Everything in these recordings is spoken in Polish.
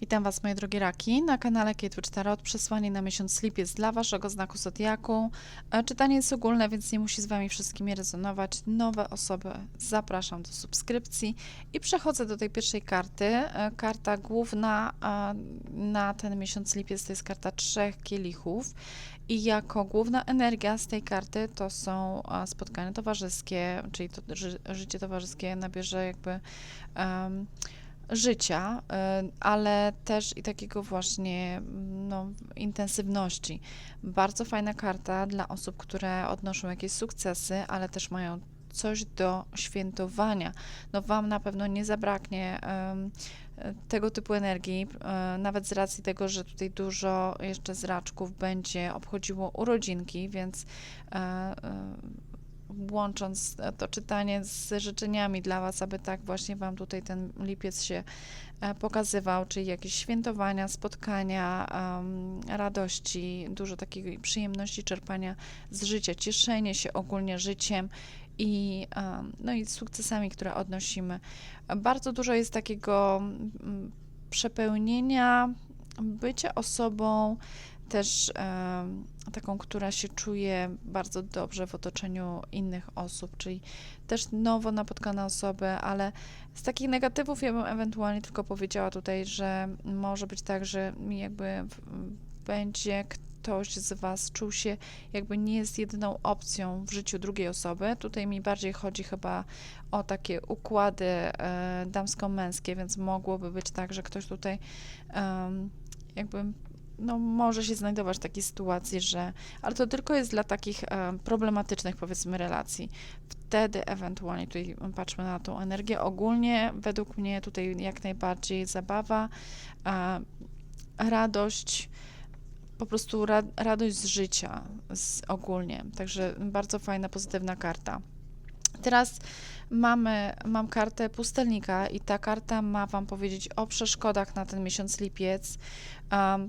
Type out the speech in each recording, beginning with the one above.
Witam Was, moje drogie raki, na kanale Kate Tarot. Przesłanie na miesiąc lipiec dla Waszego znaku zodiaku. E, Czytanie jest ogólne, więc nie musi z Wami wszystkimi rezonować. Nowe osoby zapraszam do subskrypcji. I przechodzę do tej pierwszej karty. E, Karta główna na ten miesiąc lipiec to jest karta trzech kielichów. I jako główna energia z tej karty to są spotkania towarzyskie, czyli to ży życie towarzyskie nabierze jakby em, życia, y, ale też i takiego właśnie no, intensywności. Bardzo fajna karta dla osób, które odnoszą jakieś sukcesy, ale też mają coś do świętowania. No Wam na pewno nie zabraknie em, tego typu energii, e, nawet z racji tego, że tutaj dużo jeszcze z raczków będzie obchodziło urodzinki, więc e, łącząc to czytanie z życzeniami dla Was, aby tak właśnie Wam tutaj ten lipiec się e, pokazywał, czyli jakieś świętowania, spotkania, em, radości, dużo takiej przyjemności czerpania z życia, cieszenie się ogólnie życiem i, em, no i sukcesami, które odnosimy. Bardzo dużo jest takiego mm, przepełnienia, bycia osobą, też taką, która się czuje bardzo dobrze w otoczeniu innych osób, czyli też nowo napotkane osoby, ale z takich negatywów ja bym ewentualnie tylko powiedziała tutaj, że może być tak, że jakby będzie ktoś z Was czuł się jakby nie jest jedyną opcją w życiu drugiej osoby. Tutaj mi bardziej chodzi chyba o takie układy e, damsko-męskie, więc mogłoby być tak, że ktoś tutaj jakby no, może się znajdować w takiej sytuacji, że. Ale to tylko jest dla takich e, problematycznych, powiedzmy, relacji. Wtedy ewentualnie tutaj patrzmy na tą energię. Ogólnie, według mnie, tutaj jak najbardziej zabawa, e, radość, po prostu ra, radość z życia z, ogólnie. Także bardzo fajna, pozytywna karta. Teraz mamy, mam kartę pustelnika i ta karta ma Wam powiedzieć o przeszkodach na ten miesiąc lipiec.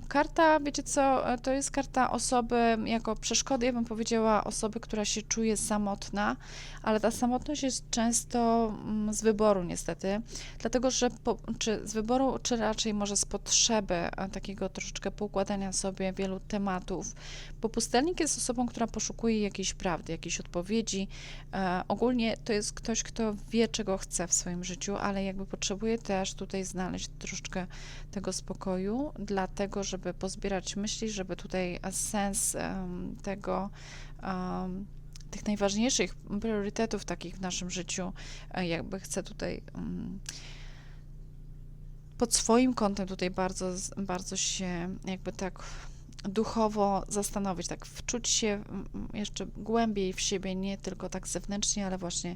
Karta, wiecie co, e, to jest karta osoby, jako przeszkody, ja bym powiedziała osoby, która się czuje samotna, ale ta samotność jest często mm, z wyboru niestety, dlatego że po, czy z wyboru, czy raczej może z potrzeby e, takiego troszeczkę poukładania sobie wielu tematów, bo pustelnik jest osobą, która poszukuje jakiejś prawdy, jakiejś odpowiedzi. E, ogólnie to jest ktoś, kto wie, czego chce w swoim życiu, ale jakby potrzebuje też tutaj znaleźć troszeczkę tego spokoju, dlatego, żeby pozbierać myśli, żeby tutaj sens em, tego, em, tych najważniejszych priorytetów takich w naszym życiu, e, jakby chce tutaj em, pod swoim kątem tutaj bardzo, bardzo się jakby tak duchowo zastanowić, tak wczuć się jeszcze głębiej w siebie, nie tylko tak zewnętrznie, ale właśnie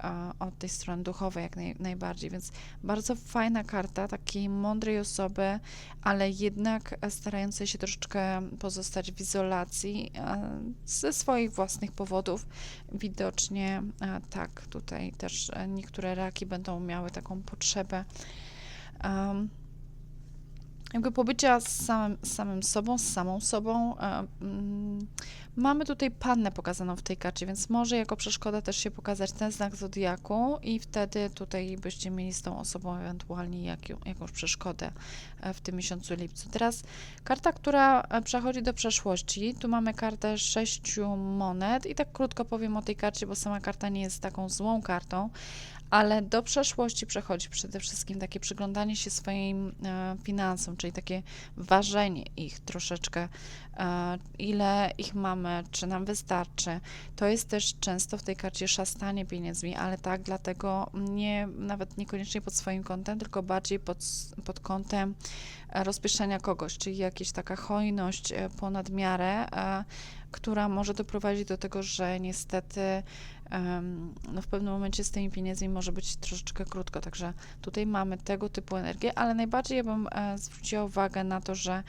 e, od tej strony duchowej jak naj, najbardziej. Więc bardzo fajna karta takiej mądrej osoby, ale jednak starającej się troszeczkę pozostać w izolacji e, ze swoich własnych powodów. Widocznie e, tak, tutaj też niektóre raki będą miały taką potrzebę. em, jakby pobycia z samym, z samym sobą, z samą sobą. e, mm, Mamy tutaj pannę pokazaną w tej karcie, więc może jako przeszkoda też się pokazać ten znak zodiaku i wtedy tutaj byście mieli z tą osobą ewentualnie jakią, jakąś przeszkodę e, w tym miesiącu lipcu. Teraz karta, która e, przechodzi do przeszłości. Tu mamy kartę sześciu monet i tak krótko powiem o tej karcie, bo sama karta nie jest taką złą kartą, ale do przeszłości przechodzi przede wszystkim takie przyglądanie się swoim e, finansom, czyli takie ważenie ich troszeczkę, e, ile ich mamy, czy nam wystarczy. To jest też często w tej karcie szastanie pieniędzmi, ale tak dlatego nie, nawet niekoniecznie pod swoim kątem, tylko bardziej pod, pod kątem e, rozpieszczania kogoś, czyli jakaś taka hojność e, ponad miarę, e, która może doprowadzić do tego, że niestety no w pewnym momencie z tymi pieniędzmi może być troszeczkę krótko, także tutaj mamy tego typu energię, ale najbardziej ja bym e, zwróciła uwagę na to, że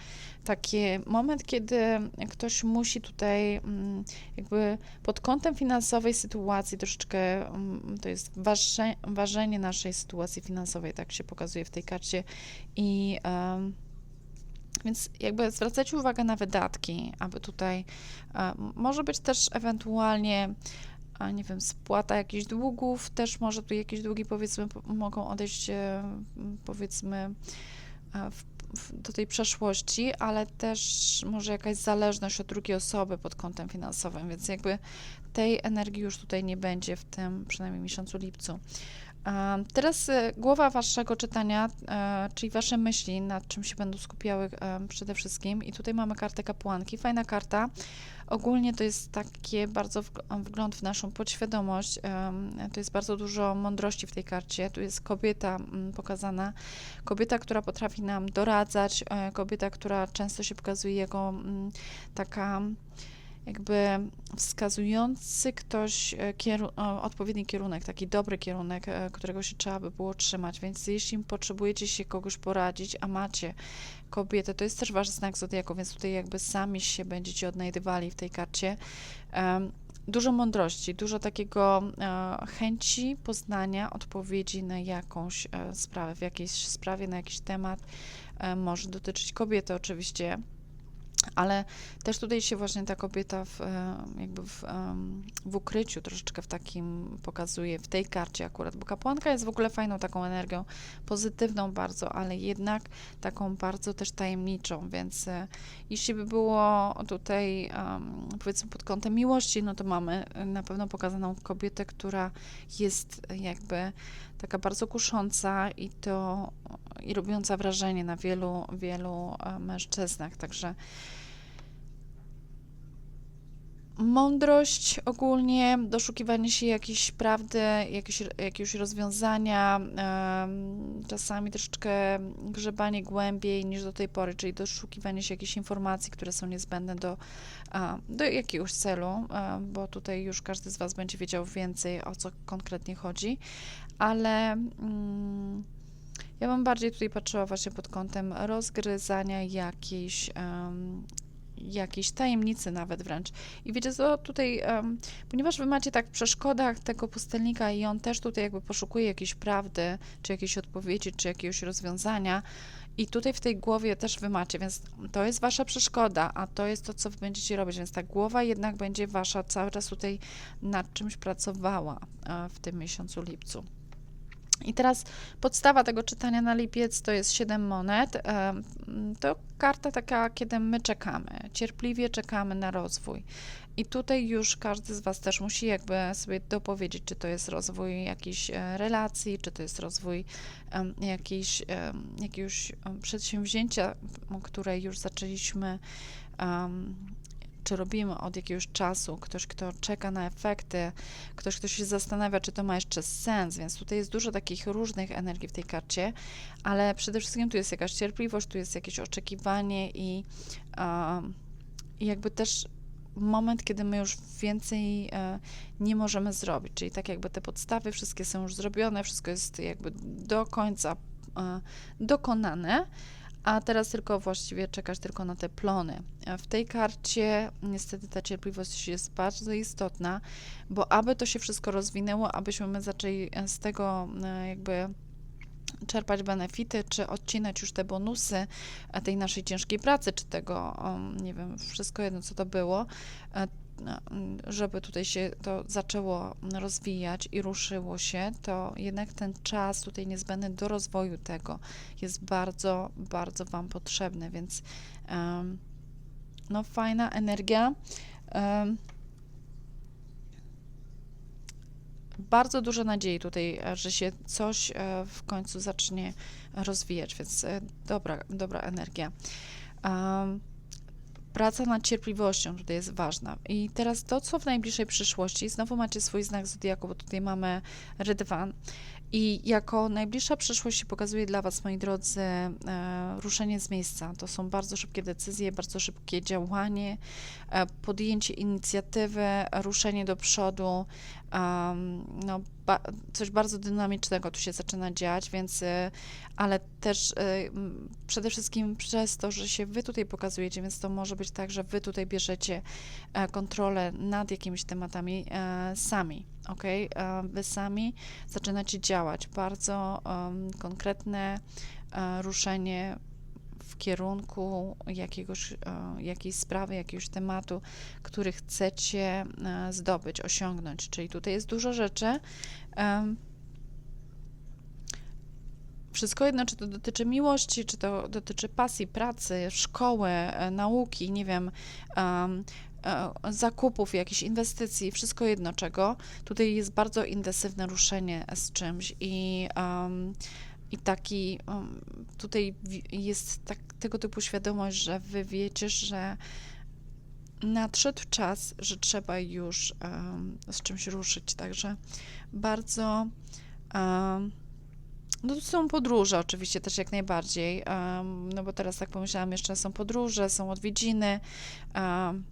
taki moment, kiedy ktoś musi tutaj mm, jakby pod kątem finansowej sytuacji troszeczkę, mm, to jest waże, ważenie naszej sytuacji finansowej, tak się pokazuje w tej karcie. I więc jakby zwracać uwagę na wydatki, aby tutaj e, może być też ewentualnie a nie wiem, spłata jakichś długów, też może tu jakieś długi powiedzmy po- mogą odejść e, powiedzmy e, w, w- do tej przeszłości, ale też może jakaś zależność od drugiej osoby pod kątem finansowym, więc jakby tej energii już tutaj nie będzie w tym przynajmniej miesiącu lipcu. Teraz e, głowa waszego czytania, e, czyli wasze myśli, nad czym się będą skupiały em, przede wszystkim. I tutaj mamy kartę kapłanki. Fajna karta. Ogólnie to jest takie bardzo wg- wgląd w naszą podświadomość. To jest bardzo dużo mądrości w tej karcie. Tu jest kobieta mm, pokazana. Kobieta, która potrafi nam doradzać. e, Kobieta, która często się pokazuje jako mm, taka jakby wskazujący ktoś e, kieru- odpowiedni kierunek, taki dobry kierunek, e, którego się trzeba by było trzymać. Więc jeśli potrzebujecie się kogoś poradzić, a macie kobietę, to jest też wasz znak zodiaku, więc tutaj jakby sami się będziecie odnajdywali w tej karcie. Dużo mądrości, dużo takiego e, chęci poznania odpowiedzi na jakąś sprawę, w jakiejś sprawie, na jakiś temat. Może dotyczyć kobiety oczywiście, ale też tutaj się właśnie ta kobieta w, e, jakby w, w ukryciu troszeczkę w takim pokazuje, w tej karcie akurat, bo kapłanka jest w ogóle fajną taką energią, pozytywną bardzo, ale jednak taką bardzo też tajemniczą, więc e, jeśli by było tutaj powiedzmy pod kątem miłości, no to mamy e, na pewno pokazaną kobietę, która jest jakby taka bardzo kusząca i to i robiąca wrażenie na wielu, wielu e, mężczyznach, także Mądrość ogólnie, doszukiwanie się jakiejś prawdy, jakieś, jakiegoś rozwiązania, czasami troszeczkę grzebanie głębiej niż do tej pory, czyli doszukiwanie się jakichś informacji, które są niezbędne do, do jakiegoś celu, a, bo tutaj już każdy z Was będzie wiedział więcej, o co konkretnie chodzi, ale mm, ja bym bardziej tutaj patrzyła właśnie pod kątem rozgryzania jakiejś, em, jakiejś tajemnicy nawet wręcz. I wiecie co, tutaj, em, ponieważ wy macie tak w przeszkodach tego pustelnika i on też tutaj jakby poszukuje jakiejś prawdy, czy jakiejś odpowiedzi, czy jakiegoś rozwiązania, i tutaj w tej głowie też wy macie, więc to jest wasza przeszkoda, a to jest to, co wy będziecie robić, więc ta głowa jednak będzie wasza cały czas tutaj nad czymś pracowała e, w tym miesiącu lipcu. I teraz podstawa tego czytania na lipiec to jest 7 monet. Em, To karta taka, kiedy my czekamy, cierpliwie czekamy na rozwój. I tutaj już każdy z Was też musi jakby sobie dopowiedzieć, czy to jest rozwój jakiejś e, relacji, czy to jest rozwój jakiejś, jakiegoś przedsięwzięcia, które już zaczęliśmy czy robimy od jakiegoś czasu, ktoś, kto czeka na efekty, ktoś, kto się zastanawia, czy to ma jeszcze sens, więc tutaj jest dużo takich różnych energii w tej karcie, ale przede wszystkim tu jest jakaś cierpliwość, tu jest jakieś oczekiwanie i, um, jakby też moment, kiedy my już więcej e, nie możemy zrobić, czyli tak jakby te podstawy wszystkie są już zrobione, wszystko jest jakby do końca e, dokonane, a teraz tylko właściwie czekasz tylko na te plony. W tej karcie niestety ta cierpliwość jest bardzo istotna, bo aby to się wszystko rozwinęło, abyśmy my zaczęli e, z tego e, jakby czerpać benefity, czy odcinać już te bonusy e, tej naszej ciężkiej pracy, czy tego, nie wiem, wszystko jedno, co to było, żeby tutaj się to zaczęło rozwijać i ruszyło się, to jednak ten czas tutaj niezbędny do rozwoju tego jest bardzo, bardzo Wam potrzebny, więc em, no fajna energia. Em, bardzo dużo nadziei tutaj, e, że się coś e, w końcu zacznie rozwijać, więc e, dobra, dobra energia. Um, praca nad cierpliwością tutaj jest ważna. I teraz to, co w najbliższej przyszłości, znowu macie swój znak zodiaku, bo tutaj mamy rydwan. I jako najbliższa przyszłość się pokazuje dla Was, moi drodzy, e, ruszenie z miejsca. To są bardzo szybkie decyzje, bardzo szybkie działanie, e, podjęcie inicjatywy, ruszenie do przodu. Um, no, ba coś bardzo dynamicznego tu się zaczyna dziać, więc, e, ale też e, m, przede wszystkim przez to, że się Wy tutaj pokazujecie, więc to może być tak, że Wy tutaj bierzecie e, kontrolę nad jakimiś tematami e, sami, ok? E, wy sami zaczynacie działać. Bardzo em, konkretne ruszenie w kierunku jakiegoś, e, jakiejś sprawy, jakiegoś tematu, który chcecie e, zdobyć, osiągnąć. Czyli tutaj jest dużo rzeczy. wszystko jedno, czy to dotyczy miłości, czy to dotyczy pasji, pracy, szkoły, e, nauki, nie wiem, em, zakupów, jakichś inwestycji, wszystko jedno czego. Tutaj jest bardzo intensywne ruszenie z czymś i, em, i taki em, tutaj jest tak, tego typu świadomość, że wy wiecie, że nadszedł czas, że trzeba już em, z czymś ruszyć. Także bardzo. em, no to są podróże oczywiście też jak najbardziej, em, no bo teraz tak pomyślałam, jeszcze są podróże, są odwiedziny, em,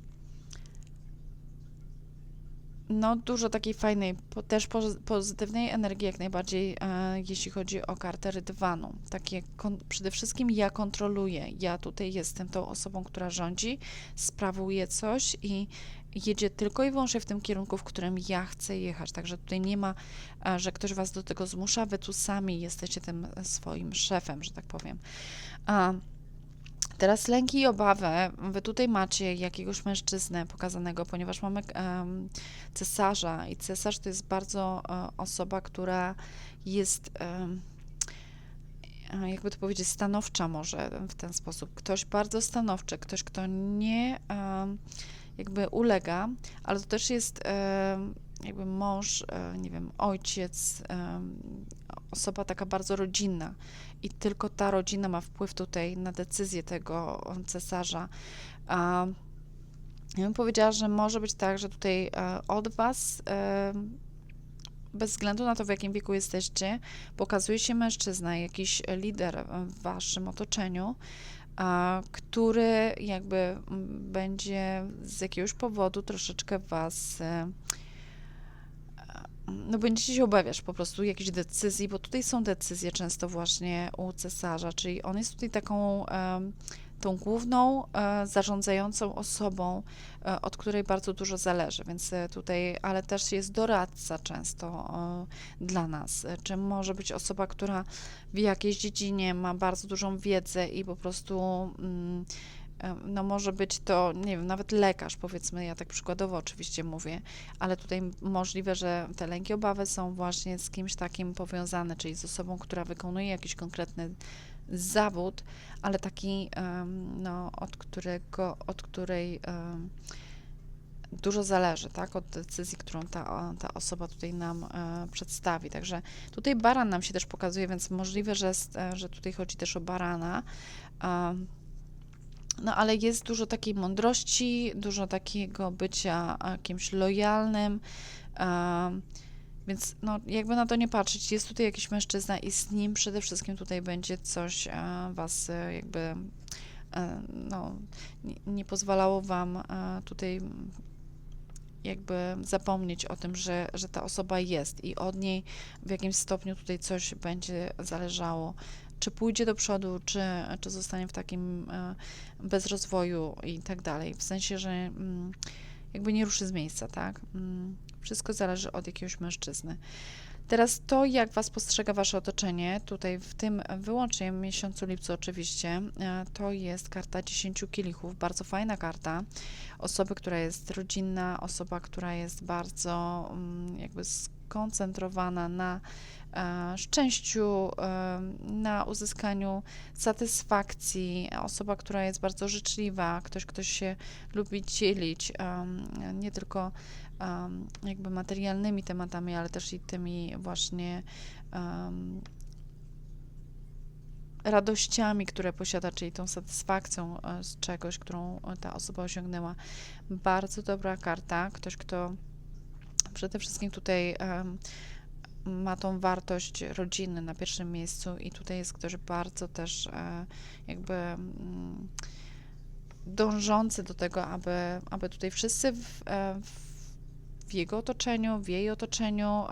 no dużo takiej fajnej, po, też pozy- pozytywnej energii jak najbardziej, e, jeśli chodzi o kartę rydwanu. Takie przede wszystkim ja kontroluję, ja tutaj jestem tą osobą, która rządzi, sprawuje coś i jedzie tylko i wyłącznie w tym kierunku, w którym ja chcę jechać. Także tutaj nie ma, e, że ktoś was do tego zmusza, wy tu sami jesteście tym swoim szefem, że tak powiem. Teraz lęki i obawy. Wy tutaj macie jakiegoś mężczyznę pokazanego, ponieważ mamy em, cesarza i cesarz to jest bardzo e, osoba, która jest e, jakby to powiedzieć, stanowcza może w ten sposób. Ktoś bardzo stanowczy, ktoś, kto nie jakby ulega, ale to też jest jakby mąż, e, nie wiem, ojciec, osoba taka bardzo rodzinna i tylko ta rodzina ma wpływ tutaj na decyzję tego cesarza. A ja bym powiedziała, że może być tak, że tutaj e, od Was, e, bez względu na to, w jakim wieku jesteście, pokazuje się mężczyzna, jakiś lider w Waszym otoczeniu, który jakby m, będzie z jakiegoś powodu troszeczkę Was. No będziecie się obawiać po prostu jakichś decyzji, bo tutaj są decyzje często właśnie u cesarza, czyli on jest tutaj taką tą główną e, zarządzającą osobą, e, od której bardzo dużo zależy, więc e, tutaj, ale też jest doradca często dla nas, czy może być osoba, która w jakiejś dziedzinie ma bardzo dużą wiedzę i po prostu mm, no może być to, nie wiem, nawet lekarz, powiedzmy, ja tak przykładowo oczywiście mówię, ale tutaj możliwe, że te lęki, obawy są właśnie z kimś takim powiązane, czyli z osobą, która wykonuje jakiś konkretny zawód, ale taki, no, od którego, od której dużo zależy, tak, od decyzji, którą ta, ta osoba tutaj nam e, przedstawi. Także tutaj baran nam się też pokazuje, więc możliwe, że, e, że tutaj chodzi też o barana. No, ale jest dużo takiej mądrości, dużo takiego bycia e, kimś lojalnym. więc no, jakby na to nie patrzeć, jest tutaj jakiś mężczyzna i z nim przede wszystkim tutaj będzie coś was e, jakby e, no, nie, pozwalało wam e, tutaj jakby zapomnieć o tym, że, że ta osoba jest i od niej w jakimś stopniu tutaj coś będzie zależało. Czy pójdzie do przodu, czy, czy zostanie w takim e, bezrozwoju i tak dalej. W sensie, że mm, jakby nie ruszy z miejsca, tak? Mm, Wszystko zależy od jakiegoś mężczyzny. Teraz to, jak Was postrzega Wasze otoczenie, tutaj w tym wyłącznie miesiącu lipcu oczywiście, e, to jest karta 10 kielichów, bardzo fajna karta. Osoby, która jest rodzinna, osoba, która jest bardzo mm, jakby skoncentrowana na e, szczęściu, e, na uzyskaniu satysfakcji, osoba, która jest bardzo życzliwa, ktoś, kto się lubi dzielić, nie tylko em, jakby materialnymi tematami, ale też i tymi właśnie em, radościami, które posiada, czyli tą satysfakcją e, z czegoś, którą e, ta osoba osiągnęła. Bardzo dobra karta. Ktoś, kto przede wszystkim tutaj em, ma tą wartość rodziny na pierwszym miejscu i tutaj jest ktoś bardzo też e, jakby mm, dążący do tego, aby, aby tutaj wszyscy w, e, w jego otoczeniu, w jej otoczeniu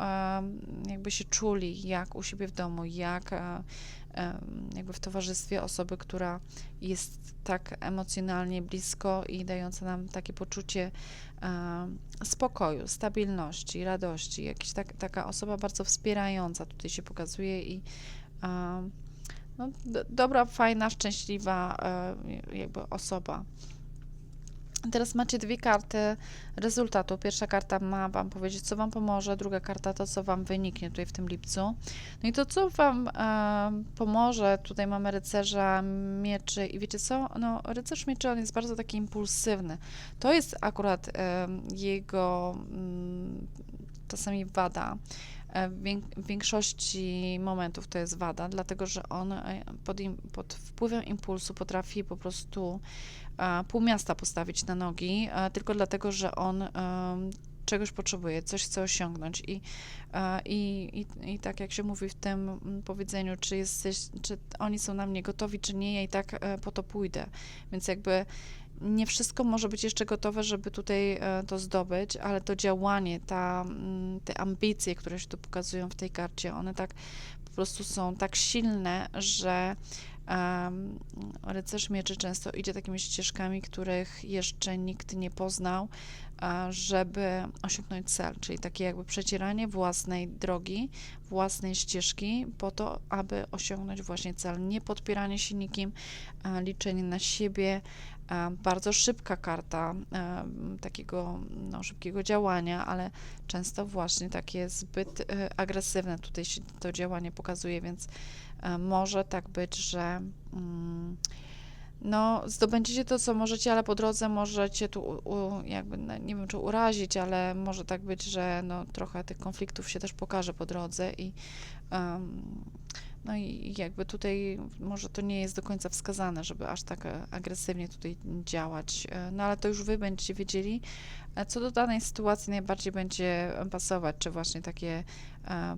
jakby się czuli jak u siebie w domu, jak e, jakby w towarzystwie osoby, która jest tak emocjonalnie blisko i dająca nam takie poczucie spokoju, stabilności, radości. Jakiś tak, taka osoba bardzo wspierająca tutaj się pokazuje i no, dobra, fajna, szczęśliwa e, jakby osoba. Teraz macie dwie karty rezultatu. Pierwsza karta ma Wam powiedzieć, co Wam pomoże, druga karta to, co Wam wyniknie tutaj w tym lipcu. No i to, co Wam e, pomoże, tutaj mamy rycerza mieczy i wiecie co? No, rycerz mieczy, on jest bardzo taki impulsywny. To jest akurat e, jego mm, czasami wada. E, w większości momentów to jest wada, dlatego że on e, pod, im, pod wpływem impulsu potrafi po prostu pół miasta postawić na nogi, e, tylko dlatego, że on em, czegoś potrzebuje, coś chce osiągnąć. I, e, i, i, I tak jak się mówi w tym mm, powiedzeniu, czy, jesteś, czy oni są na mnie gotowi, czy nie, ja i tak e, po to pójdę. Więc jakby nie wszystko może być jeszcze gotowe, żeby tutaj e, to zdobyć, ale to działanie, ta, mm, te ambicje, które się tu pokazują w tej karcie, one tak po prostu są tak silne, że um, rycerz mieczy często idzie takimi ścieżkami, których jeszcze nikt nie poznał, a, żeby osiągnąć cel, czyli takie jakby przecieranie własnej drogi, własnej ścieżki po to, aby osiągnąć właśnie cel, nie podpieranie się nikim, a, liczenie na siebie, a, bardzo szybka karta a, takiego no, szybkiego działania, ale często właśnie takie zbyt e, agresywne tutaj się to działanie pokazuje, więc e, może tak być, że mm, no, zdobędziecie to, co możecie, ale po drodze możecie tu u, jakby, no, nie wiem, czy urazić, ale może tak być, że no, trochę tych konfliktów się też pokaże po drodze i em, no i jakby tutaj może to nie jest do końca wskazane, żeby aż tak e, agresywnie tutaj działać, e, no ale to już wy będziecie wiedzieli, e, co do danej sytuacji najbardziej będzie pasować, czy właśnie takie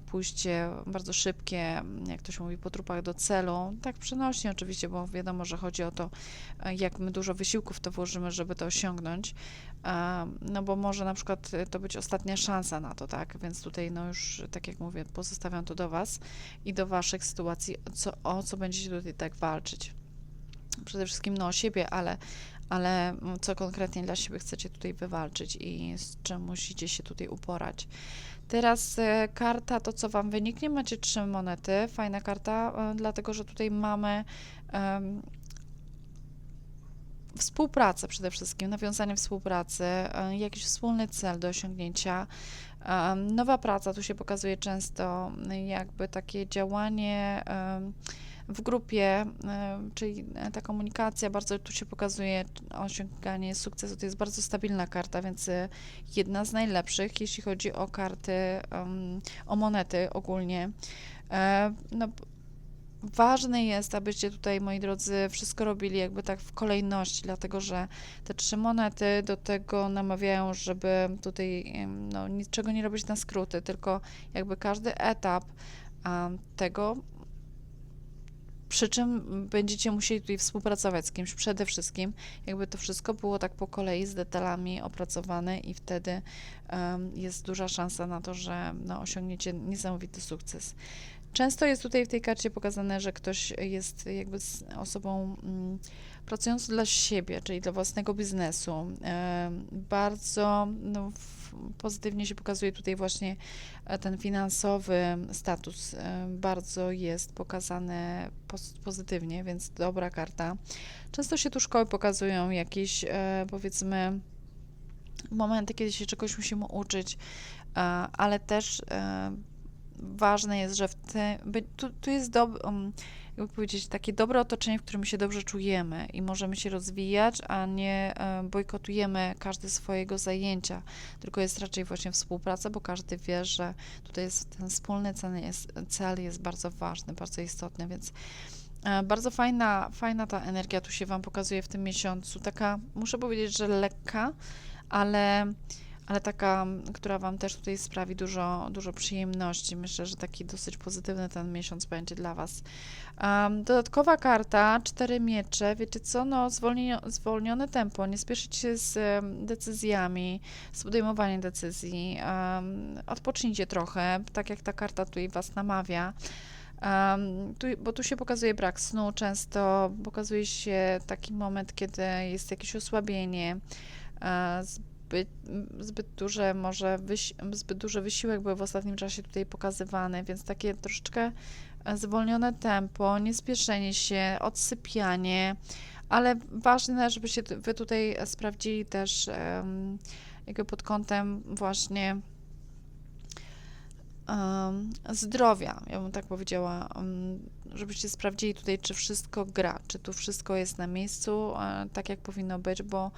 pójście bardzo szybkie, jak to się mówi, po trupach do celu, tak przenośnie oczywiście, bo wiadomo, że chodzi o to, jak my dużo wysiłków to włożymy, żeby to osiągnąć, no bo może na przykład e, to być ostatnia szansa na to, tak, więc tutaj no już, tak jak mówię, pozostawiam to do Was i do Waszych sytuacji, co, o co będziecie tutaj tak walczyć. Przede wszystkim no o siebie, ale, ale mm, co konkretnie dla siebie chcecie tutaj wywalczyć i z czym musicie się tutaj uporać. Teraz e, karta, to co Wam wyniknie, macie trzy monety, fajna karta, e, dlatego że tutaj mamy em, współpracę przede wszystkim, nawiązanie współpracy, e, jakiś wspólny cel do osiągnięcia. Em, Nowa praca, tu się pokazuje często e, jakby takie działanie w grupie, e, czyli e, ta komunikacja, bardzo tu się pokazuje osiąganie sukcesu. To jest bardzo stabilna karta, więc e, jedna z najlepszych, jeśli chodzi o karty, o monety ogólnie. E, No, Ważne jest, abyście tutaj, moi drodzy, wszystko robili jakby tak w kolejności, dlatego że te trzy monety do tego namawiają, żeby tutaj no, niczego nie robić na skróty, tylko jakby każdy etap tego, przy czym będziecie musieli tutaj współpracować z kimś przede wszystkim, jakby to wszystko było tak po kolei z detalami opracowane i wtedy em, jest duża szansa na to, że no, osiągniecie niesamowity sukces. Często jest tutaj w tej karcie pokazane, że ktoś jest jakby osobą mm, pracującą dla siebie, czyli dla własnego biznesu. Bardzo no, pozytywnie się pokazuje tutaj właśnie e, ten finansowy status. Bardzo jest pokazany pozytywnie, więc dobra karta. Często się tu szkoły pokazują jakieś, e, powiedzmy, momenty, kiedy się czegoś musimy uczyć, e, ale też ważne jest, że w te, tu, tu jest dob, um, jakby powiedzieć, takie dobre otoczenie, w którym się dobrze czujemy i możemy się rozwijać, a nie e, bojkotujemy każde swojego zajęcia, tylko jest raczej właśnie współpraca, bo każdy wie, że tutaj jest ten wspólny cel jest, cel jest bardzo ważny, bardzo istotny, więc e, bardzo fajna, fajna ta energia tu się Wam pokazuje w tym miesiącu, taka, muszę powiedzieć, że lekka, ale ale taka, która Wam też tutaj sprawi dużo, dużo przyjemności. Myślę, że taki dosyć pozytywny ten miesiąc będzie dla Was. Em, dodatkowa karta, cztery miecze. Wiecie co? No, zwolnione tempo, nie spieszyć się z decyzjami, z podejmowaniem decyzji. em, odpocznijcie trochę, tak jak ta karta tutaj Was namawia. Um, tu, bo tu się pokazuje brak snu, często pokazuje się taki moment, kiedy jest jakieś osłabienie, zbyt, zbyt duże może zbyt duży wysiłek był w ostatnim czasie tutaj pokazywany, więc takie troszeczkę e, zwolnione tempo, niespieszenie się, odsypianie, ale ważne, żebyście wy tutaj sprawdzili też em, jakby pod kątem właśnie em, zdrowia, ja bym tak powiedziała, em, żebyście sprawdzili tutaj, czy wszystko gra, czy tu wszystko jest na miejscu, e, tak jak powinno być, bo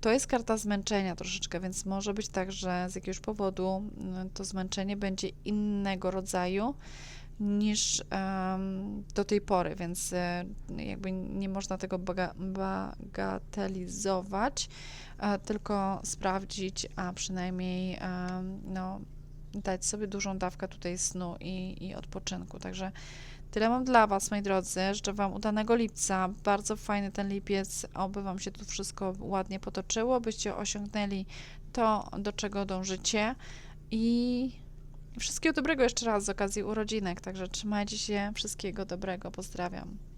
to jest karta zmęczenia troszeczkę, więc może być tak, że z jakiegoś powodu mm, to zmęczenie będzie innego rodzaju niż em, do tej pory, więc e, jakby nie można tego baga bagatelizować, e, tylko sprawdzić, a przynajmniej em, no, dać sobie dużą dawkę tutaj snu i, i odpoczynku. Także tyle mam dla Was, moi drodzy. Życzę Wam udanego lipca. Bardzo fajny ten lipiec. Oby Wam się tu wszystko ładnie potoczyło, byście osiągnęli to, do czego dążycie. I wszystkiego dobrego jeszcze raz z okazji urodzinek. Także trzymajcie się. Wszystkiego dobrego. Pozdrawiam.